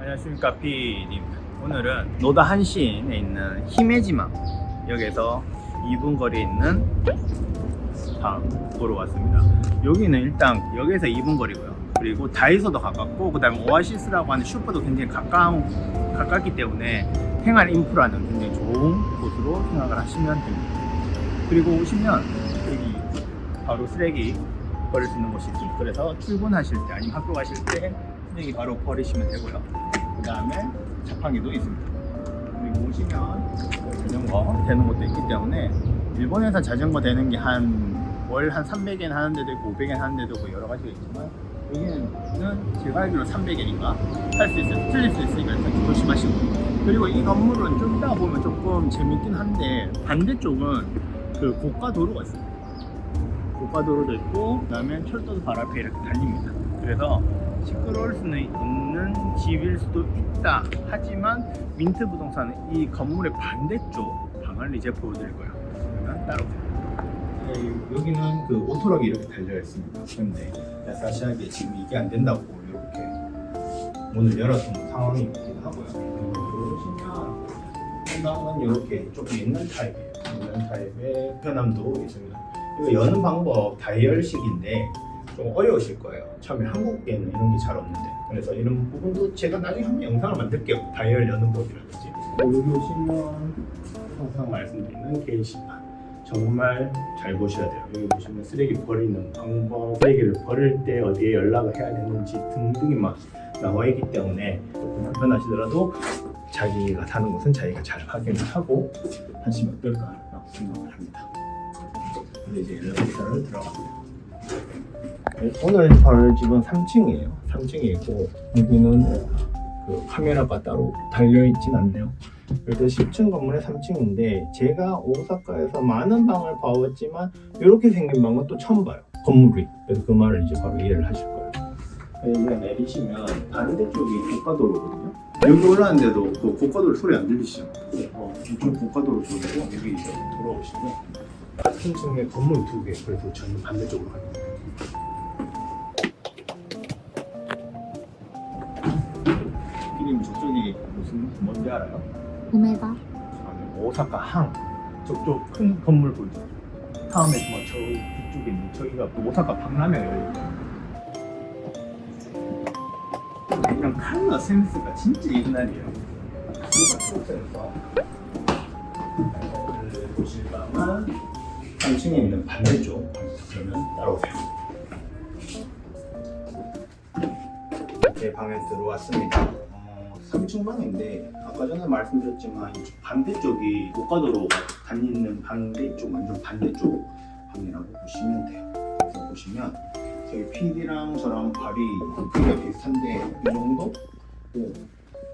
안녕하십니까 피님. 오늘은 노다 한신에 있는 히메지마 역에서 2분 거리에 있는 방 보러 왔습니다. 여기는 일단 역에서 2분 거리고요. 그리고 다이소도 가깝고 그 다음에 오아시스라고 하는 슈퍼도 굉장히 가까운, 가깝기 때문에 생활 인프라는 굉장히 좋은 곳으로 생각을 하시면 됩니다. 그리고 오시면 여기 바로 쓰레기 버릴 수 있는 곳이 있습니다. 그래서 출근하실 때 아니면 학교 가실 때 쓰레기 바로 버리시면 되고요 그 다음에 자판기도 있습니다. 그리고 오시면 자전거 되는 것도 있기 때문에 일본에서 자전거 되는 게 한월한 300엔 하는 데도 있고 500엔 하는 데도 있고 여러 가지가 있지만 여기는 제가 알기로 300엔인가 할 수 있어요. 틀릴 수 있으니까 조심하시고 그리고 이 건물은 좀 이따가 보면 조금 재밌긴 한데 반대쪽은 그 고가 도로가 있어요. 고가 도로도 있고 그다음에 철도도 바로 앞에 이렇게 달립니다. 그래서 시끄러울 수는 있는 집일 수도 있다. 하지만 민트 부동산은 이 건물의 반대쪽 방을 이제 보여드릴 거예요. 그러면 따라오세요. 네, 여기는 그 오토락이 이렇게 달려 있습니다. 그런데 야사시하게 지금 이게 안 된다고 이렇게 문을 열었던 상황이기도 하고요. 그리고 보시면 상당은 이렇게 조금 옛날 타입이에요. 옛날 타입의 편함도 있습니다. 이거 여는 방법 다이얼식인데 좀 어려우실 거예요. 처음에 한국에는 이런 게 잘 없는데. 그래서 이런 부분도 제가 나중에 한번 영상을 만들게요. 다이얼 여는 법이라든지. 여기 오시면 항상 말씀드리는 게시판. 정말 잘 보셔야 돼요. 여기 보시면 쓰레기 버리는 방법, 쓰레기를 버릴 때 어디에 연락을 해야 되는지 등등이 막 나와 있기 때문에 불편하시더라도 자기가 사는 곳은 자기가 잘 확인을 하고 하시면 어떨까라고 생각을 합니다. 이제 엘리베이터를 들어갑니다. 오늘 볼 집은 3층이에요. 3층에 있고 여기는 그 카메라가 따로 달려 있진 않네요. 그래서 10층 건물의 3층인데 제가 오사카에서 많은 방을 봐왔지만 이렇게 생긴 방은 또 처음 봐요. 건물이. 그래서 그 말을 이제 바로 이해를 하실 거예요. 여기가 내리시면 반대쪽이 고가도로거든요. 여기 올라왔는데도 그 고가도로 소리 안 들리시죠? 어, 이쪽 고가도로 쪽이고 여기 이제 돌아오시면 같은 층에 건물 두 개. 그래서 저는 반대쪽으로 갑니다. 피디 무슨 뭔지 알아요? 우메다 아니, 오사카 항 저쪽 큰 건물 보이죠? 다음에 뭐저 뒤쪽에 있는 저기가 또 오사카 열리죠. 이런 칼라 센스가 진짜 옛날이에요. 초센서 보실 방은 3층에 있는 반대쪽 그러면 따라오세요. 제 방에 들어왔습니다. 어, 3층 방인데 아까 전에 말씀드렸지만 이쪽 반대쪽이 고가도로 다니는 반대쪽 완전 반대쪽 방이라고 보시면 돼요. 그래서 보시면 저희 PD랑 저랑 발이 크기가 비슷한데 이 정도? 그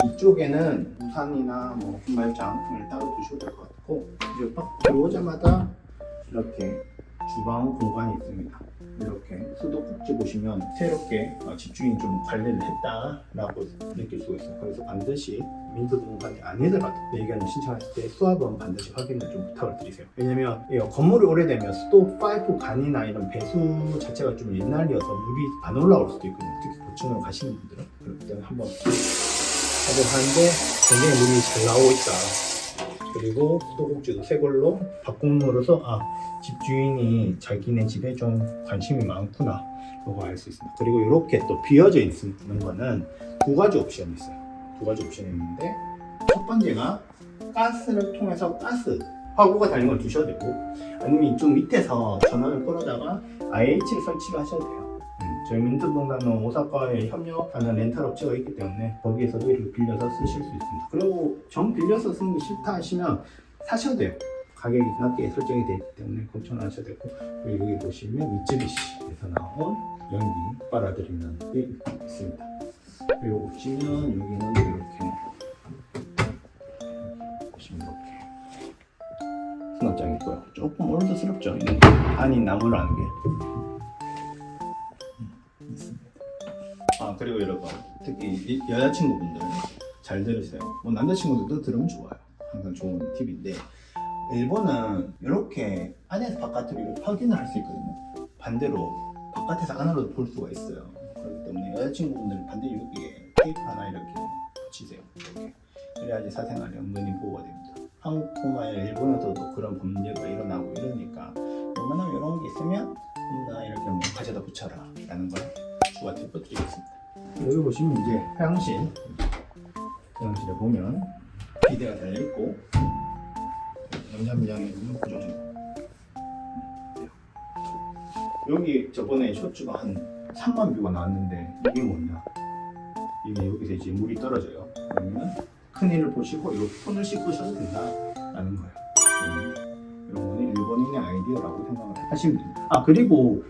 이쪽에는 우산이나 뭐 흰말장을 따로 두셔도 될 것 같고 이제 딱 들어오자마자 이렇게 주방 공간이 있습니다. 이렇게 수도꼭지 보시면 새롭게 어, 집주인이 좀 관리를 했다라고 느낄 수가 있어요. 그래서 반드시 민주공간이 아니더라도 의견을 신청하실 때 수압은 반드시 확인을 좀 부탁을 드리세요. 왜냐면 이 건물이 오래되면 수도 파이프 간이나 이런 배수 자체가 좀 옛날이어서 물이 안 올라올 수도 있거든요. 특히 고층으로 가시는 분들은 그렇기 때문에 한번 작업하는데 굉장히 물이 잘 나오고 있다. 그리고 수도꼭지도 새 걸로 바꿈으로써 아 집주인이 자기네 집에 좀 관심이 많구나 그거 알수 있습니다. 그리고 이렇게 또 비어져 있는 거는 두 가지 옵션이 있어요. 두 가지 옵션이 있는데 첫 번째가 가스를 통해서 가스 화구가 달린 걸 두셔도 되고 아니면 이쪽 밑에서 전원을 끌어다가 IH를 설치를 하셔도 돼요. 음, 저희 민트동단은 오사카에 협력하는 렌탈 업체가 있기 때문에 거기에서도 이렇게 빌려서 쓰실 수 있습니다. 그리고 정 빌려서 쓰는 게 싫다 하시면 사셔도 돼요. 가격이 낮게 설정이 되어 있기 때문에 걱정 안 하셔도 되고 그리고 여기 보시면 미쯔비시에서 나온 연기 빨아들이는 게 있습니다. 그리고 보시면 여기는 이렇게 보시면 이렇게 수납장이 있고요. 조금? 이 안이 나무라는 게 음, 있습니다. 아 그리고 여러분 특히 이 여자친구분들 잘 들으세요. 뭐 남자친구들도 들으면 좋아요. 항상 좋은 팁인데 일본은 이렇게 안에서 바깥으로 확인을 할 수 있거든요. 반대로 바깥에서 안으로 볼 수가 있어요. 그렇기 때문에 여자친구분들은 반대로 여기에 테이프 하나 이렇게 붙이세요. 이렇게. 그래야지 사생활이 은근히 보호가 됩니다. 한국뿐만 아니라 일본에서도 그런 범죄가 일어나고 이러니까 웬만하면 이런 게 있으면 나 이렇게 뭐 가져다 붙여라 라는 걸 추가 팁을 드리겠습니다. 여기 보시면 이제 화장실 화장실에 보면 비데가 달려있고 있는 구조물 여기 저번에 쇼츠가 한 3만 뷰가 나왔는데 이게 뭐냐? 이게 여기서 이제 물이 떨어져요. 그러면 큰일을 보시고 이렇게 손을 씻으셔도 된다라는 거예요. 음, 이런 거는 일본인의 아이디어라고 생각을 하시면 됩니다. 아 그리고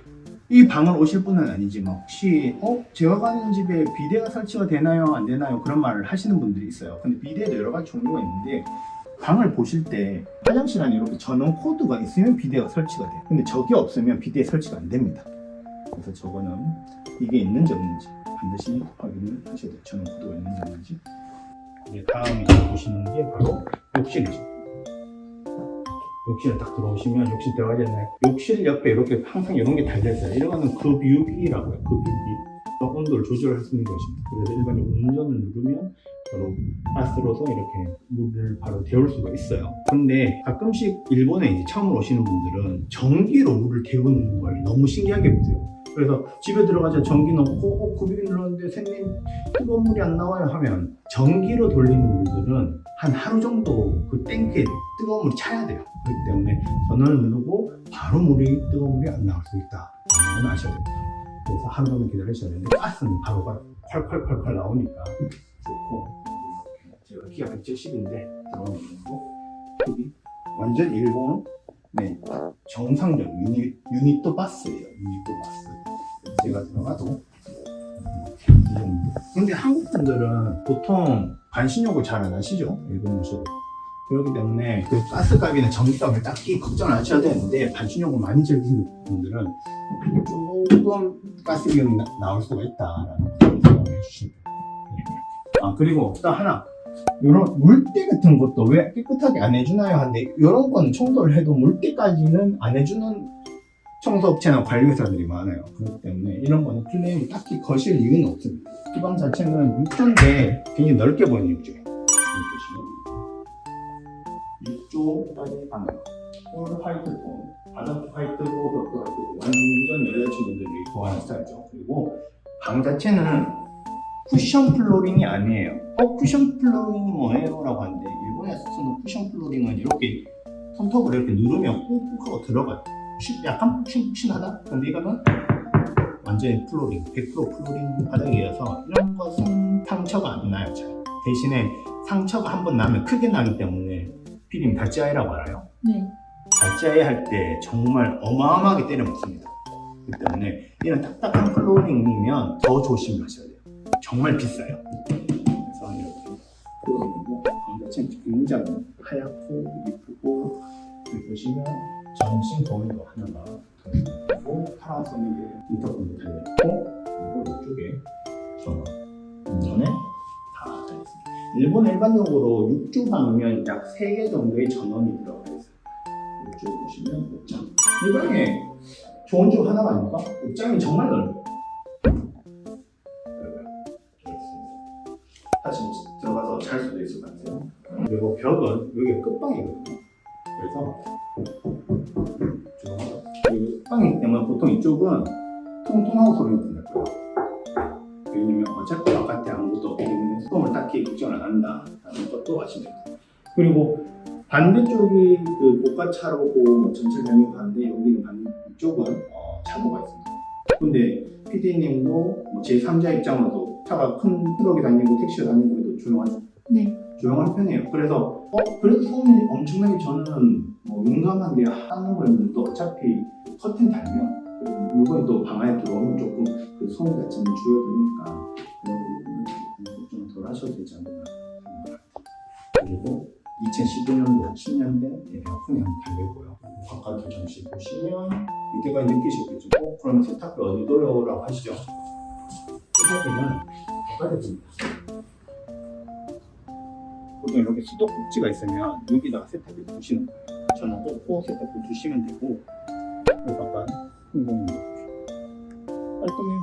이 방을 오실 분은 아니지만 혹시 어? 제가 가는 집에 비데가 설치가 되나요? 안 되나요? 그런 말을 하시는 분들이 있어요. 근데 비데도 여러 가지 종류가 있는데 방을 보실 때 화장실 안에 이렇게 전원 코드가 있으면 비데가 설치가 돼요. 근데 저게 없으면 비데 설치가 안 됩니다. 그래서 저거는 이게 있는지 없는지 반드시 확인을 하셔야 돼요. 전원 코드가 있는지 없는지. 이제 다음에 보시는 게 바로 욕실이죠. 욕실에 딱 들어오시면 욕실 들어가잖아요. 욕실 옆에 이렇게 항상 이런 게 달려있어요. 이런 거는 급유기라고 해요. 급유기. 온도를 조절할 수 있는 것입니다. 그래서 일반적으로 운전을 누르면 바로 가스로서 이렇게 물을 바로 데울 수가 있어요. 근데 가끔씩 일본에 이제 처음 오시는 분들은 전기로 물을 데우는 걸 너무 신기하게 보세요. 그래서 집에 들어가자 전기 넣고 어, 구비기 눌렀는데 샌님 뜨거운 물이 안 나와요 하면 전기로 돌리는 물들은 한 하루 정도 그 탱크에 뜨거운 물이 차야 돼요. 그렇기 때문에 전원을 누르고 바로 물이 뜨거운 물이 안 나올 수 있다. 는 아셔야 됩니다. 그래서 하루 정도 기다리셔야 되는데 가스는 바로 콸콸콸콸 나오니까 좋고 제가 키가 170인데 들어오는 거 크기 완전 일본 네. 정상적 유니 유니토 바스예요. 유니토 바스. 제가 들어가도. 이 정도. 근데 한국 분들은 보통 반신욕을 잘 안 하시죠? 일본 오셔도 그렇기 때문에 그 가스값이나 전기값을 딱히 걱정 안 하셔야 되는데 반신욕을 많이 즐기는 분들은 조금 가스 비용이 나, 나올 수가 있다라는 걸 생각해 주시면. 아 그리고 또 하나 이런 물때 같은 것도 왜 깨끗하게 안 해주나요? 한데 이런 거는 청소를 해도 물때까지는 안 해주는 청소업체나 관리회사들이 많아요. 그렇기 때문에 이런 거는 클레임을 딱히 거실 이유는 없습니다. 이 방 자체는 육조인데 굉장히 넓게 보이는 육조예요. 여기 보시면 육조까지 방이에요. 홀 화이트 톤, 바닥 화이트고 벽도 화이트고 완전 여자친구들이 좋아하는 스타일이죠. 그리고 방 자체는 쿠션 플로링이 아니에요. 어, 쿠션 플로링이 뭐예요? 라고 하는데, 일본에서 쓰는 쿠션 플로링은 이렇게 손톱을 이렇게 누르면 꾹꾹 하고 들어가요. 약간 푹신푹신하다? 근데 이거는 완전히 플로링, 100% 플로링 바닥이어서 이런 것은 상처가 안 나요. 잘. 대신에 상처가 한 번 나면 크게 나기 때문에 피디님 다찌아이라고 알아요? 네. 다찌아이 할 때 정말 어마어마하게 때려 먹습니다. 그렇기 때문에 이런 딱딱한 플로링이면 더 조심하셔야 돼요. 정말 비싸요. 그래서 이렇게 방자체 굉장히 하얗고 이쁘고 보시면 전신 거울도 하나가 들어있고 파란색의 인터폰도 달려있고 그리고 이쪽에 전원 운전에 다 달려있습니다. 일본 일반적으로 6주 방이면 약 3개 정도의 전원이 들어가 있어요. 이쪽 보시면 옷장. 이 방에 좋은 점 하나가 아닙니까? 옷장이 정말. 넓어요. 있을 것 같아요. 그리고 벽은 여기가 끝방이거든요. 그래서 끝방이기 때문에 보통 이쪽은 통통하고 소리가 거예요. 왜냐면 어차피 바깥에 아무것도 없기 때문에 소음을 딱히 걱정을 안 한다 라는 것도 아시면 됩니다. 그리고 반대쪽이 그 고가차로고 뭐 전철 장이 가는데 여기는 반대쪽은 어, 차고가 있습니다. 근데 PD님도 뭐 제3자 입장으로도 차가 큰 트럭이 다니고 택시가 다니고 해도 조용하죠. 네. 조용한 편이에요. 그래서 어 그래도 소음이 엄청나게 저는 뭐 용감한데 하는 거였는데 또 어차피 커튼 달면 그 물건이 또 방 안에 들어오면 조금 그 소음 자체는 줄어드니까 그런 부분은 좀덜 하셔도 되지 않나 생각합니다. 그리고 2015년도 10년대 에어컨이 한번 달려있고요. 바깥을 잠시 보시면 이때까지 느끼셨겠죠. 어, 그러면 세탁기 어디 둬요? 라고 하시죠. 세탁기는 바깥에 둡니다. 보통 이렇게 수도 꼭지가 있으면 여기다가 세탁기를 두시는 거예요. 저는 꽂고 세탁기를 두시면 되고 그리고 약간 흥공이 깔끔해요.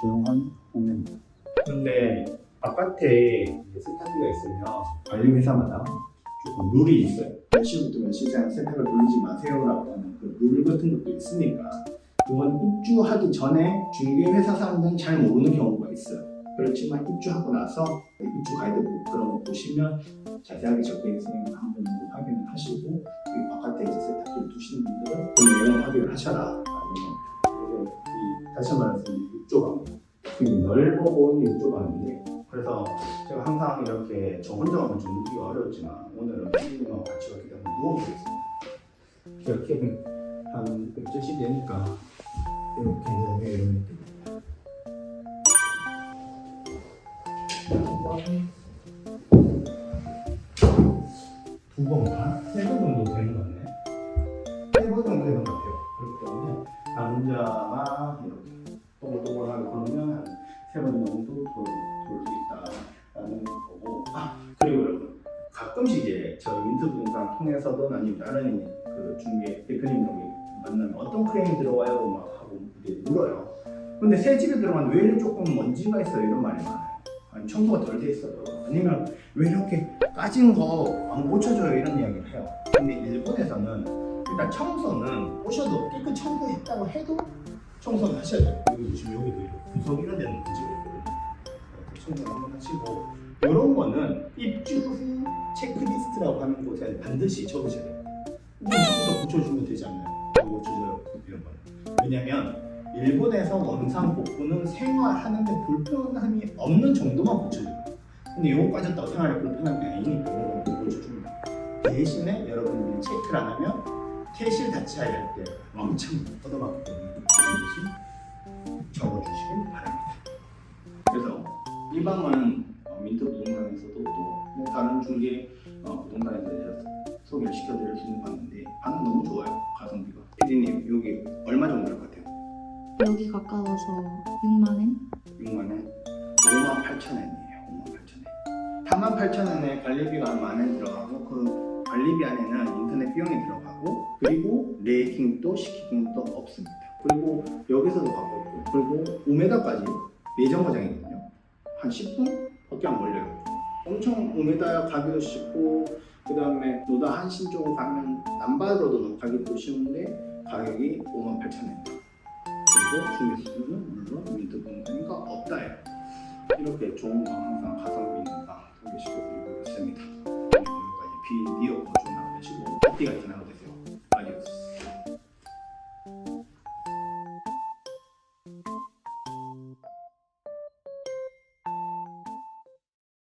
조용한 공간입니다. 근데 바깥에 세탁기가 있으면 관리 회사마다 조금 룰이 있어요. 몇 시부터 몇 시간 세탁을 돌리지 마세요라고 하는 그 룰 같은 것도 있으니까 그건 입주하기 전에 중개 회사 사람들은 잘 모르는 경우가 있어요. 그렇지만 입주하고 나서 입주 가이드북 그런 거 보시면 자세하게 적혀 있으니까 한번 정도 확인을 하시고 이 바깥에 이제 세탁기를 두시는 분들은 그 내용 확인을 하셔라. 라는 그리고 이 다시 말해서 이 입조방 굉장히 넓어 보이는 입조방인데 그래서 제가 항상 이렇게 저 혼자 가면 좀 누기가 어렵지만 오늘은 피디님하고 같이 왔기 때문에 누워보겠습니다. 이렇게 한 170 되니까 이렇게 이러면 두 번가? 세번 정도 되는 것 같네. 세번 정도 되는 것 같아요. 그렇기 때문에 남자가 이렇게 또글또글하게 걸으면 세번 정도 돌 수 있다라는 거고. 아 그리고 여러분 가끔씩 이제 저 민트 부동산 통해서든 아니면 다른 그 중개 대표님들이 만나면 어떤 크레인이 들어가요 막 하고 이제 물어요. 근데 새 집에 들어가면 왜 조금 먼지가 있어요 이런 말이 많아요. 아니 청소가 덜 돼 있어요. 아니면 왜 이렇게 까진 거 안 고쳐줘요 이런 이야기를 해요. 근데 일본에서는 일단 청소는 오셔도 깨끗 청소했다고 해도 청소는 하셔야 돼요. 여기 보시면 여기도 이렇게 구석 이런 데는. 이렇게 청소를 한번 하시고 이런 거는 입주 후 체크리스트라고 하는 곳에 반드시 적으셔야 돼요. 이건 처음부터 고쳐주면 되지 않나요? 안 고쳐줘요 이런 거는. 왜냐면 일본에서 원상 복구는 생활하는데 불편함이 없는 정도만 고쳐줘요. 근데 이거 빠졌다고 생활에 불편한 게 아니니까 이런 거 고쳐줍니다. 대신에 여러분들이 체크를 안 하면 퇴실 자체할 때 왕창 뻗어봤기 때문에 반드시 적어주시길 바랍니다. 그래서 이 방은 어, 민트 부동산에서도 또뭐 다른 중개 어, 부동산에 대해서 소개를 시켜드릴 수 있는 방인데 방은 너무 좋아요 가성비가. 피디님 여기 얼마 정도 할것 같아요? 여기 가까워서 6만 원? 6만 원, 5만 8천 원이에요. 5만 8천 원. 4만 8천 원에 관리비가 만원 들어가고 그 관리비 안에는 인터넷 비용이 들어가고 그리고 레이팅도 시키기도 없습니다. 그리고 여기서도 가깝고 그리고 5m까지 매점 과장이거든요. 한 10분 밖에 안 걸려요. 엄청 5m 가기도 쉽고 그 다음에 노다 한신 쪽으로 가면 남바로도 가기도 쉬운데 가격이 5만 8천 원입니다. 그리고 중개수는 물론 민트 공간이가 없다요. 이렇게 좋은 방 항상 가성비 있는 방 소개시켜드리고 있습니다. 여기까지 비디오 보조 나오시고 파티 같은 하루